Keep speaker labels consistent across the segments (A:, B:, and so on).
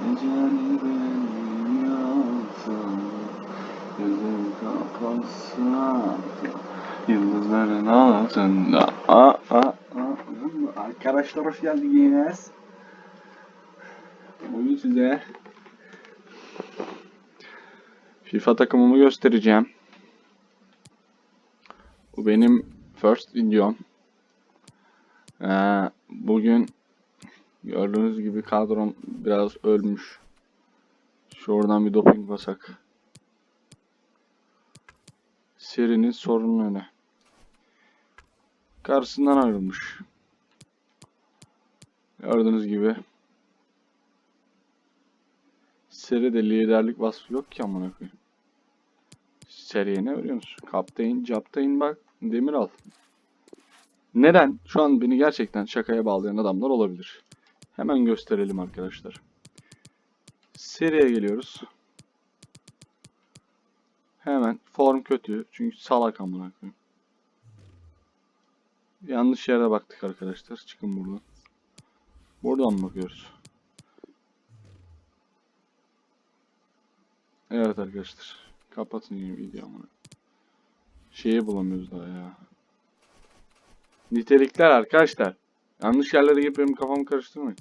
A: Geceni benim yapsam Gözüm kapatsam Yıldızların altında Aa, aa, aa. Arkadaşlar hoş geldiniz. Bugün size FIFA takımımı göstereceğim. Bu benim first videom. Ee, bugün gördüğünüz gibi kadrom biraz ölmüş. Şuradan bir doping basak. Serinin sorunu ne? Karşısından ayrılmış. Gördüğünüz gibi. Seride liderlik vasfı yok ki amına koyayım. Seriye ne veriyorsunuz? Kaptayın, captayın bak. Demir al. Neden? Şu an beni gerçekten şakaya bağlayan adamlar olabilir. Hemen gösterelim arkadaşlar. Seriye geliyoruz. Hemen form kötü çünkü salak amına koyayım. Yanlış yere baktık arkadaşlar. Çıkın buradan. Buradan bakıyoruz? Evet arkadaşlar. Kapatın yine videomu. Şeyi bulamıyoruz daha ya. Nitelikler arkadaşlar. Yanlış yerlere girip benim kafamı karıştırmayın.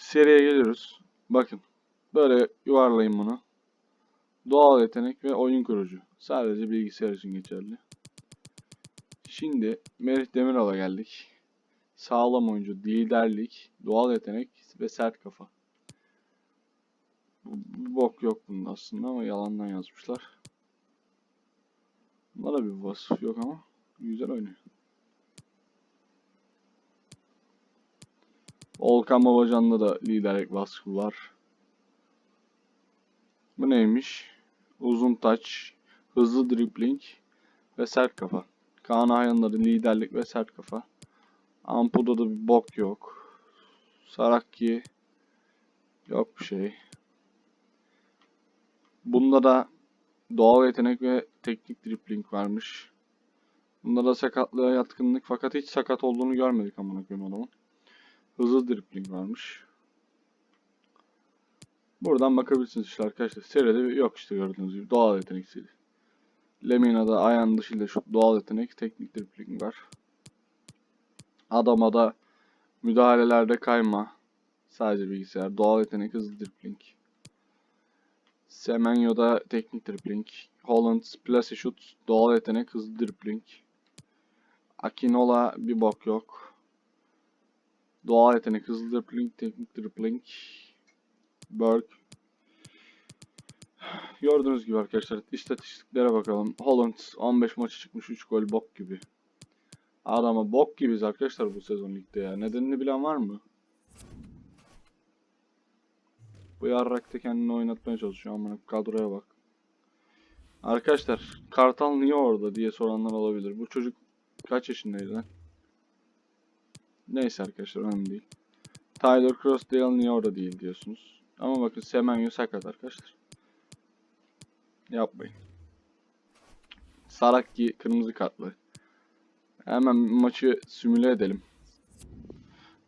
A: Seriye geliyoruz. Bakın. Böyle yuvarlayın bunu. Doğal yetenek ve oyun kurucu. Sadece bilgisayar için geçerli. Şimdi Merih Demiral'a geldik. Sağlam oyuncu, liderlik, doğal yetenek ve sert kafa. Bir bok yok bunda aslında ama yalandan yazmışlar. Bunda da bir vasıf yok ama güzel oynuyor. Volkan Babacan'da da liderlik vasfı var. Bu neymiş? Uzun taç, hızlı dribbling ve sert kafa. Kaan da liderlik ve sert kafa. Ampu'da da bir bok yok. Saraki yok bir şey. Bunda da doğal yetenek ve teknik dribbling varmış. Bunda da sakatlığa yatkınlık fakat hiç sakat olduğunu görmedik amına koyayım adamın. Hızlı dribbling varmış. Buradan bakabilirsiniz işte arkadaşlar. Seride yok işte gördüğünüz gibi doğal yetenek seri. Lemina'da ayağın dışıyla şu doğal yetenek teknik dribbling var. Adama da müdahalelerde kayma. Sadece bilgisayar. Doğal yetenek hızlı dribbling. Semenyo'da teknik dribbling. Holland splash shoot. Doğal yetenek hızlı dribbling. Akinola bir bok yok. Doğal yetenek hızlı dribbling. Teknik dribbling. Berg. Gördüğünüz gibi arkadaşlar istatistiklere bakalım. Holland 15 maçı çıkmış 3 gol bok gibi. Adama bok gibiyiz arkadaşlar bu sezon ligde ya. Nedenini bilen var mı? Bu yarrakta kendini oynatmaya çalışıyor amına kadroya bak. Arkadaşlar Kartal niye orada diye soranlar olabilir. Bu çocuk kaç yaşındaydı lan? Neyse arkadaşlar önemli değil. Tyler Crossdale niye orada değil diyorsunuz. Ama bakın Semenyo sakat arkadaşlar. Yapmayın. Saraki kırmızı kartlı. Hemen maçı simüle edelim.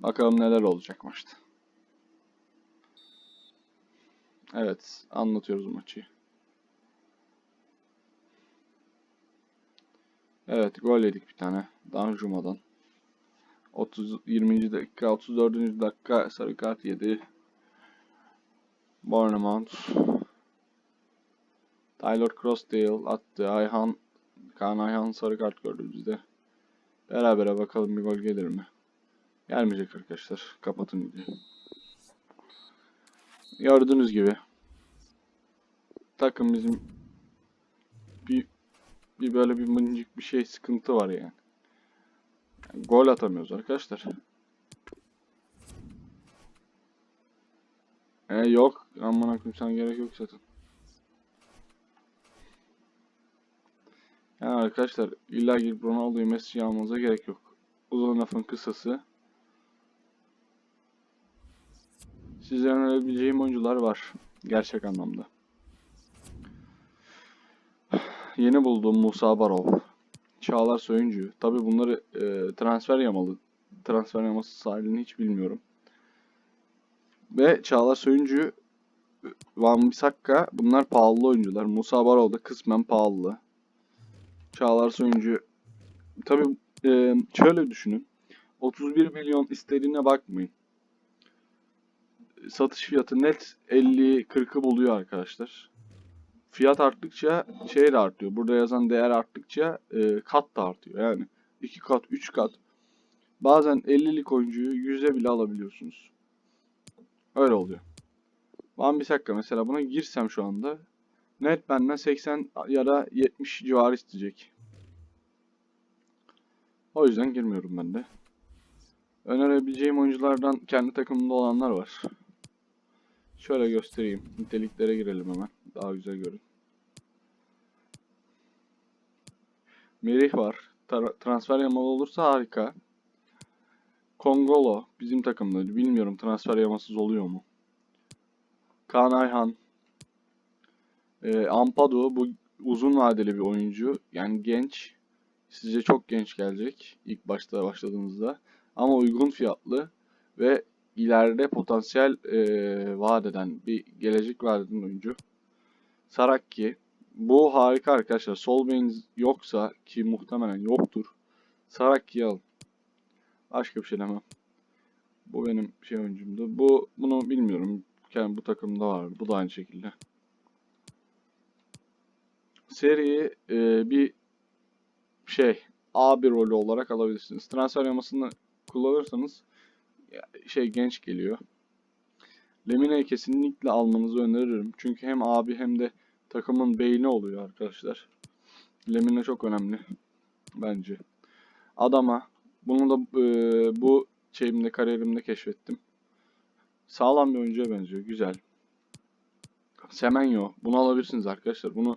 A: Bakalım neler olacak maçta. Evet, anlatıyoruz maçı. Evet, gol yedik bir tane. Danjuma'dan. 30 20. dakika, 34. dakika sarı kart yedi. Bournemouth. Tyler Crossdale attı. Ayhan Kaan Ayhan sarı kart gördü bizde. Berabere bakalım bir gol gelir mi? Gelmeyecek arkadaşlar. Kapatın videoyu. Gördüğünüz gibi takım bizim bir bir böyle bir mıncık bir şey sıkıntı var yani. Gol atamıyoruz arkadaşlar. E yok. Aman akım sana gerek yok zaten. Yani arkadaşlar illa girip Ronaldo'yu Messi'yi almanıza gerek yok. Uzun lafın kısası. Size önerebileceğim oyuncular var. Gerçek anlamda. Yeni bulduğum Musa Barov. Çağlar Söyüncü. Tabi bunları e, transfer yamalı. Transfer yaması sahilini hiç bilmiyorum. ve Çağlar Söyüncü, Van Bissaka bunlar pahalı oyuncular. Musa Barol da kısmen pahalı. Çağlar Söyüncü tabii e, şöyle düşünün. 31 milyon istediğine bakmayın. Satış fiyatı net 50-40'ı buluyor arkadaşlar. Fiyat arttıkça şey de artıyor. Burada yazan değer arttıkça e, kat da artıyor. Yani 2 kat, 3 kat. Bazen 50'lik oyuncuyu 100'e bile alabiliyorsunuz. Öyle oluyor. Van Bissaka mesela buna girsem şu anda net benden 80 ya da 70 civarı isteyecek. O yüzden girmiyorum ben de. Önerebileceğim oyunculardan kendi takımımda olanlar var. Şöyle göstereyim. Niteliklere girelim hemen. Daha güzel görün. Merih var. Tra- transfer yamalı olursa harika. Kongolo bizim takımda. Bilmiyorum transfer yamasız oluyor mu? Kaan Ayhan. Ee, Ampadu bu uzun vadeli bir oyuncu. Yani genç. Size çok genç gelecek ilk başta başladığınızda. Ama uygun fiyatlı ve ileride potansiyel eee vaat eden bir gelecek vaat eden oyuncu. Saraki. Bu harika arkadaşlar. Sol beyin yoksa ki muhtemelen yoktur. Saraki'yi alın. Başka bir şey demem. Bu benim şey oyuncumdu. Bu bunu bilmiyorum. Yani bu takımda var. Bu da aynı şekilde. Seriyi eee, bir şey A1 rolü olarak alabilirsiniz. Transfer yamasını kullanırsanız şey genç geliyor. Lemine'yi kesinlikle almanızı öneririm. Çünkü hem abi hem de takımın beyni oluyor arkadaşlar. Lemine çok önemli bence. Adama bunu da e, bu şeyimde kariyerimde keşfettim. Sağlam bir oyuncuya benziyor. Güzel. Semenyo. Bunu alabilirsiniz arkadaşlar. Bunu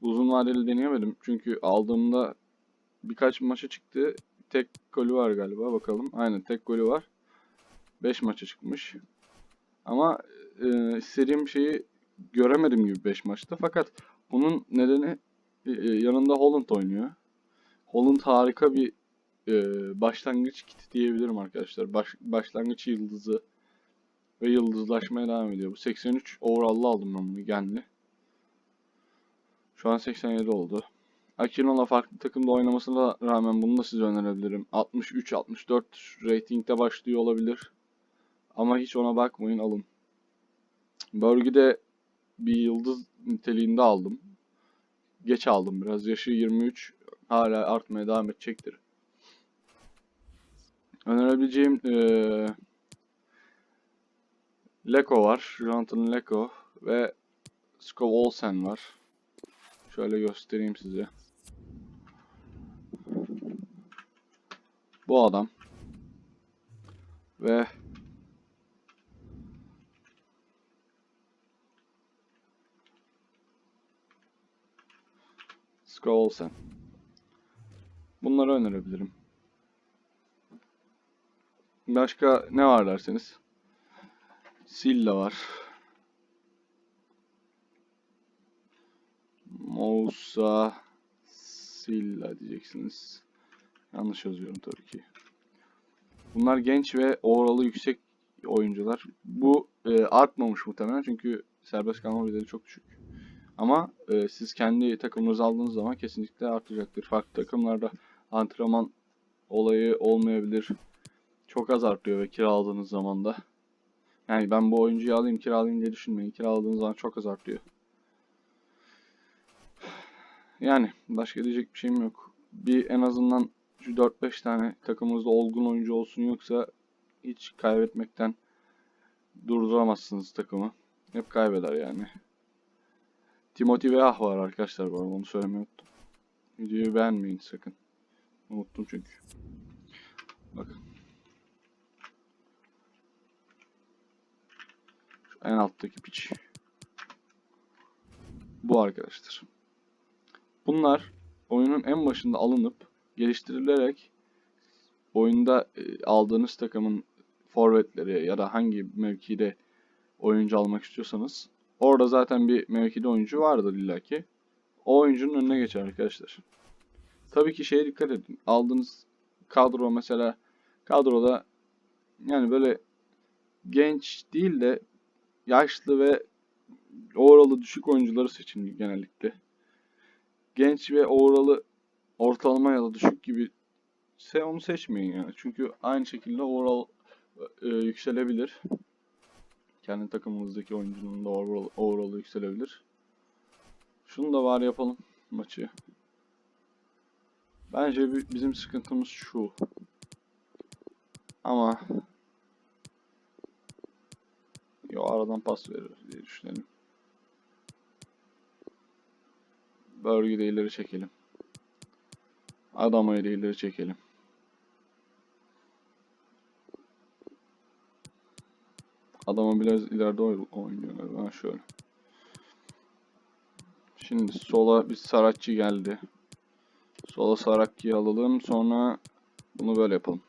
A: uzun vadeli deneyemedim. Çünkü aldığımda birkaç maça çıktı. Tek golü var galiba. Bakalım. Aynen tek golü var. 5 maça çıkmış. Ama e, istediğim şeyi göremedim gibi 5 maçta. Fakat bunun nedeni e, e, yanında Holland oynuyor. Holland harika bir e, başlangıç kiti diyebilirim arkadaşlar. Baş, başlangıç yıldızı ve yıldızlaşmaya devam ediyor. Bu 83 overall'lı aldım ben bunu genli. Şu an 87 oldu. Akinola farklı takımda oynamasına rağmen bunu da size önerebilirim. 63-64 ratingde başlıyor olabilir. Ama hiç ona bakmayın alın. Bölgede bir yıldız niteliğinde aldım. Geç aldım biraz. Yaşı 23 hala artmaya devam edecektir. Önerebileceğim eee Leko var. Jonathan Leko ve Skov Olsen var. Şöyle göstereyim size. Bu adam. Ve Skov Olsen. Bunları önerebilirim. Başka ne var derseniz. Silla var. Mousa Silla diyeceksiniz. Yanlış yazıyorum tabii ki. Bunlar genç ve overall'ı yüksek oyuncular. Bu e, artmamış muhtemelen çünkü serbest kalma bedeli çok düşük. Ama e, siz kendi takımınızı aldığınız zaman kesinlikle artacaktır. Farklı takımlarda antrenman olayı olmayabilir. Çok az artıyor ve kiraladığınız zaman da. Yani ben bu oyuncuyu alayım kiralayayım diye düşünmeyin. Kiraladığınız zaman çok az artıyor. Yani başka diyecek bir şeyim yok. Bir en azından şu 4-5 tane takımınızda olgun oyuncu olsun yoksa hiç kaybetmekten durduramazsınız takımı. Hep kaybeder yani. Timothy Weah var arkadaşlar bu arada onu söylemeyi unuttum. Videoyu beğenmeyin sakın. Unuttum çünkü. Bakın. Şu en alttaki piç. Bu arkadaşlar. Bunlar oyunun en başında alınıp geliştirilerek oyunda e, aldığınız takımın forvetleri ya da hangi mevkide oyuncu almak istiyorsanız orada zaten bir mevkide oyuncu vardır illaki. O oyuncunun önüne geçer arkadaşlar. Tabii ki şeye dikkat edin. Aldığınız kadro mesela kadroda yani böyle genç değil de yaşlı ve overall'ı düşük oyuncuları seçin genellikle. Genç ve overall'ı ortalama ya da düşük gibi onu seçmeyin yani. Çünkü aynı şekilde overall e, yükselebilir. Kendi takımımızdaki oyuncunun da overall, overall'ı yükselebilir. Şunu da var yapalım maçı. Bence bi- bizim sıkıntımız şu. Ama Yo aradan pas verir diye düşünelim. Bölgede ileri çekelim. Adamı ileri çekelim. Adamı biraz ileride oy- oynuyor. Ben şöyle. Şimdi sola bir Saratçı geldi. Sola Saratçı'yı alalım. Sonra bunu böyle yapalım.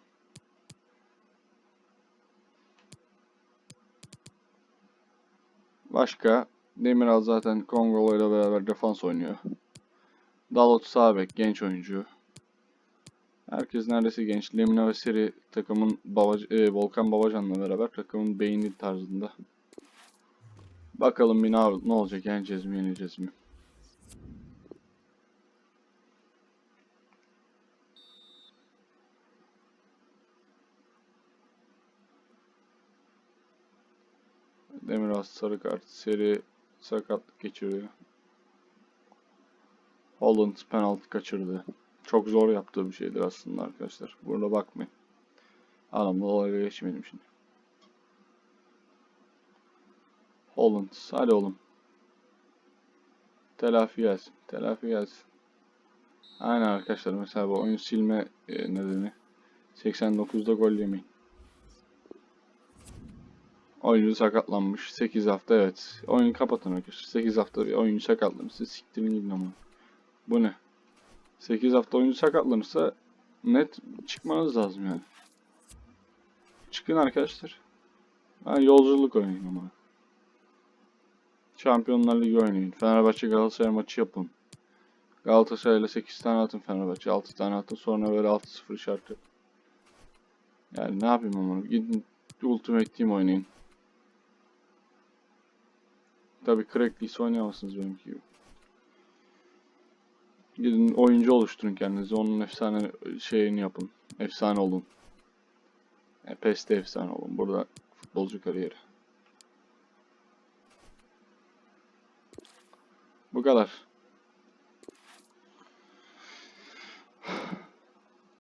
A: Başka Demiral zaten Kongolo ile beraber defans oynuyor. Dalot sağ bek genç oyuncu. Herkes neredeyse genç. Lemina ve Seri takımın Babac- e, Volkan Babacan'la beraber takımın beyni tarzında. Bakalım bir ne, olacak yeneceğiz mi yenileceğiz mi? Demiral sarı kart. Seri sakatlık geçiriyor. Holland penaltı kaçırdı. Çok zor yaptığı bir şeydir aslında arkadaşlar. Burada bakmayın. Adamla olayla geçmedim şimdi. Holland. Hadi oğlum. Telafi gelsin. Telafi gelsin. Aynen arkadaşlar. Mesela bu oyun silme e, nedeni. 89'da gol yemeyin. Oyuncu sakatlanmış. 8 hafta evet. Oyunu kapatın arkadaşlar. 8 hafta bir oyuncu sakatlanmış. Siktirin gidin ama. Bu ne? 8 hafta oyuncu sakatlanırsa net çıkmanız lazım yani. Çıkın arkadaşlar. Ha, yolculuk oynayın ama. Şampiyonlar Ligi oynayın. Fenerbahçe Galatasaray maçı yapın. Galatasaray'la 8 tane atın Fenerbahçe. 6 tane atın sonra böyle 6-0 işareti. Yani ne yapayım ama gidin Ultimate Team oynayın. Tabi crackliyse oynayamazsınız benimki gibi. Gidin oyuncu oluşturun kendinize. Onun efsane şeyini yapın. Efsane olun. E, PES'te efsane olun. Burada futbolcu kariyeri. Bu kadar.